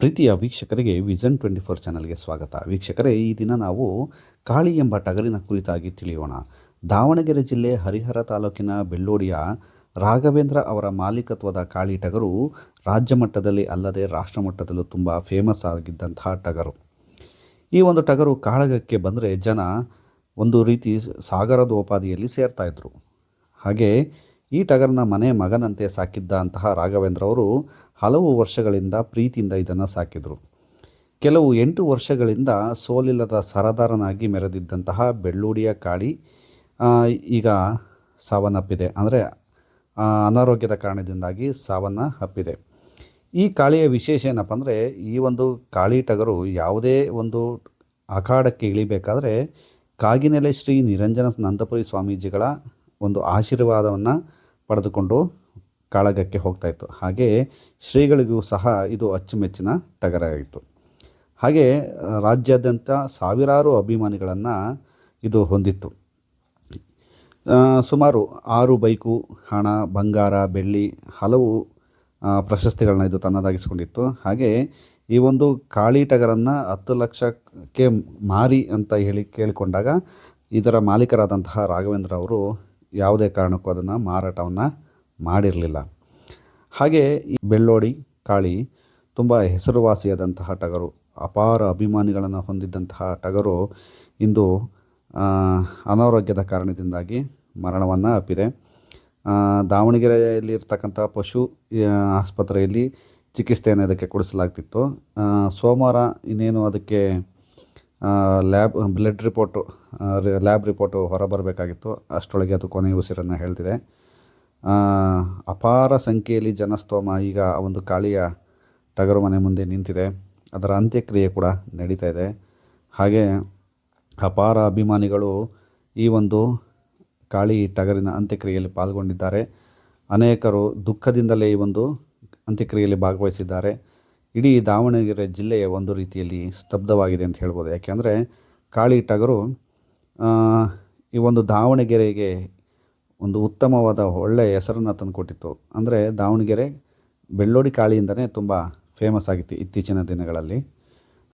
ಪ್ರೀತಿಯ ವೀಕ್ಷಕರಿಗೆ vision twenty four ಚಾನಲ್ಗೆ ಸ್ವಾಗತ. ವೀಕ್ಷಕರೇ, ಈ ದಿನ ನಾವು ಕಾಳಿ ಎಂಬ ಟಗರಿನ ಕುರಿತಾಗಿ ತಿಳಿಯೋಣ. ದಾವಣಗೆರೆ ಜಿಲ್ಲೆ ಹರಿಹರ ತಾಲೂಕಿನ ಬೆಳ್ಳೋಡಿಯ ರಾಘವೇಂದ್ರ ಅವರ ಮಾಲೀಕತ್ವದ ಕಾಳಿ ಟಗರು ರಾಜ್ಯ ಮಟ್ಟದಲ್ಲಿ ಅಲ್ಲದೆ ರಾಷ್ಟ್ರ ಮಟ್ಟದಲ್ಲೂ ತುಂಬ ಫೇಮಸ್ ಆಗಿದ್ದಂತಹ ಟಗರು. ಈ ಒಂದು ಟಗರು ಕಾಳಗಕ್ಕೆ ಬಂದರೆ ಜನ ಒಂದು ರೀತಿ ಸಾಗರದ ಉಪಾಧಿಯಲ್ಲಿ ಸೇರ್ತಾಯಿದ್ರು ಹಾಗೆ ಈ ಟಗರನ್ನ ಮನೆ ಮಗನಂತೆ ಸಾಕಿದ್ದ ಅಂತಹ ರಾಘವೇಂದ್ರ ಅವರು ಹಲವು ವರ್ಷಗಳಿಂದ ಪ್ರೀತಿಯಿಂದ ಇದನ್ನು ಸಾಕಿದರು. ಕೆಲವು ಎಂಟು ವರ್ಷಗಳಿಂದ ಸೋಲಿಲ್ಲದ ಸರದಾರನಾಗಿ ಮೆರೆದಿದ್ದಂತಹ ಬೆಳ್ಳೂಡಿಯ ಕಾಳಿ ಈಗ ಸಾವನ್ನಪ್ಪಿದೆ. ಅಂದರೆ ಅನಾರೋಗ್ಯದ ಕಾರಣದಿಂದಾಗಿ ಸಾವನ್ನು ಅಪ್ಪಿದೆ ಈ ಕಾಳಿಯ ವಿಶೇಷ ಏನಪ್ಪ ಅಂದರೆ, ಈ ಒಂದು ಕಾಳಿ ಟಗರು ಯಾವುದೇ ಒಂದು ಅಖಾಡಕ್ಕೆ ಇಳಿಬೇಕಾದರೆ, ಕಾಗಿನೆಲೆ ಶ್ರೀ ನಿರಂಜನ ನಂದಪುರಿ ಸ್ವಾಮೀಜಿಗಳ ಒಂದು ಆಶೀರ್ವಾದವನ್ನು ಪಡೆದುಕೊಂಡು ಕಾಳಗಕ್ಕೆ ಹೋಗ್ತಾಯಿತ್ತು ಹಾಗೆ ಶ್ರೀಗಳಿಗೂ ಸಹ ಇದು ಅಚ್ಚುಮೆಚ್ಚಿನ ಟಗರಾಗಿತ್ತು ಹಾಗೆ ರಾಜ್ಯಾದ್ಯಂತ ಸಾವಿರಾರು ಅಭಿಮಾನಿಗಳನ್ನು ಇದು ಹೊಂದಿತ್ತು. ಸುಮಾರು ಆರು ಬೈಕು, ಹಣ, ಬಂಗಾರ, ಬೆಳ್ಳಿ ಹಲವು ಪ್ರಶಸ್ತಿಗಳನ್ನ ಇದು ತನ್ನದಾಗಿಸಿಕೊಂಡಿತ್ತು. ಹಾಗೆ ಈ ಒಂದು ಕಾಳಿ ಟಗರನ್ನು ಹತ್ತು ಲಕ್ಷಕ್ಕೆ ಮಾರಿ ಅಂತ ಹೇಳಿ ಕೇಳಿಕೊಂಡಾಗ ಇದರ ಮಾಲೀಕರಾದಂತಹ ರಾಘವೇಂದ್ರ ಅವರು ಯಾವುದೇ ಕಾರಣಕ್ಕೂ ಅದನ್ನು ಮಾರಾಟವನ್ನು ಮಾಡಿರಲಿಲ್ಲ. ಹಾಗೆ ಈ ಬೆಳ್ಳೋಡಿ, ಕಾಳಿ ತುಂಬ ಹೆಸರುವಾಸಿಯಾದಂತಹ ಟಗರು, ಅಪಾರ ಅಭಿಮಾನಿಗಳನ್ನು ಹೊಂದಿದ್ದಂತಹ ಟಗರು ಇಂದು ಅನಾರೋಗ್ಯದ ಕಾರಣದಿಂದಾಗಿ ಮರಣವನ್ನು ಅಪ್ಪಿದೆ. ದಾವಣಗೆರೆಯಲ್ಲಿ ಇರ್ತಕ್ಕಂಥ ಪಶು ಆಸ್ಪತ್ರೆಯಲ್ಲಿ ಚಿಕಿತ್ಸೆಯನ್ನು ಅದಕ್ಕೆ ಕೊಡಿಸಲಾಗ್ತಿತ್ತು. ಸೋಮವಾರ ಇನ್ನೇನು ಅದಕ್ಕೆ lab, blood report lab report ಹೊರಬರಬೇಕಾಗಿತ್ತು. ಅಷ್ಟರೊಳಗೆ ಅದು ಕೊನೆಯ ಉಸಿರನ್ನು ಹೇಳ್ತಿದೆ. ಅಪಾರ ಸಂಖ್ಯೆಯಲ್ಲಿ ಜನಸ್ತೋಮ ಈಗ ಒಂದು ಕಾಳಿಯ ಟಗರು ಮನೆ ಮುಂದೆ ನಿಂತಿದೆ. ಅದರ ಅಂತ್ಯಕ್ರಿಯೆ ಕೂಡ ನಡೀತಾ ಇದೆ. ಹಾಗೆ ಅಪಾರ ಅಭಿಮಾನಿಗಳು ಈ ಒಂದು ಕಾಳಿ ಟಗರಿನ ಅಂತ್ಯಕ್ರಿಯೆಯಲ್ಲಿ ಪಾಲ್ಗೊಂಡಿದ್ದಾರೆ. ಅನೇಕರು ದುಃಖದಿಂದಲೇ ಈ ಒಂದು ಅಂತ್ಯಕ್ರಿಯೆಯಲ್ಲಿ ಭಾಗವಹಿಸಿದ್ದಾರೆ. ಇಡೀ ದಾವಣಗೆರೆ ಜಿಲ್ಲೆಯ ಒಂದು ರೀತಿಯಲ್ಲಿ ಸ್ತಬ್ಧವಾಗಿದೆ ಅಂತ ಹೇಳ್ಬೋದು. ಯಾಕೆಂದರೆ ಕಾಳಿ ಟಗರು ಈ ಒಂದು ದಾವಣಗೆರೆಗೆ ಒಂದು ಉತ್ತಮವಾದ ಒಳ್ಳೆಯ ಹೆಸರನ್ನು ತಂದುಕೊಟ್ಟಿತ್ತು. ಅಂದರೆ ದಾವಣಗೆರೆ ಬೆಳ್ಳೋಡಿ ಕಾಳಿಯಿಂದನೇ ತುಂಬ ಫೇಮಸ್ ಆಗಿತ್ತು ಇತ್ತೀಚಿನ ದಿನಗಳಲ್ಲಿ.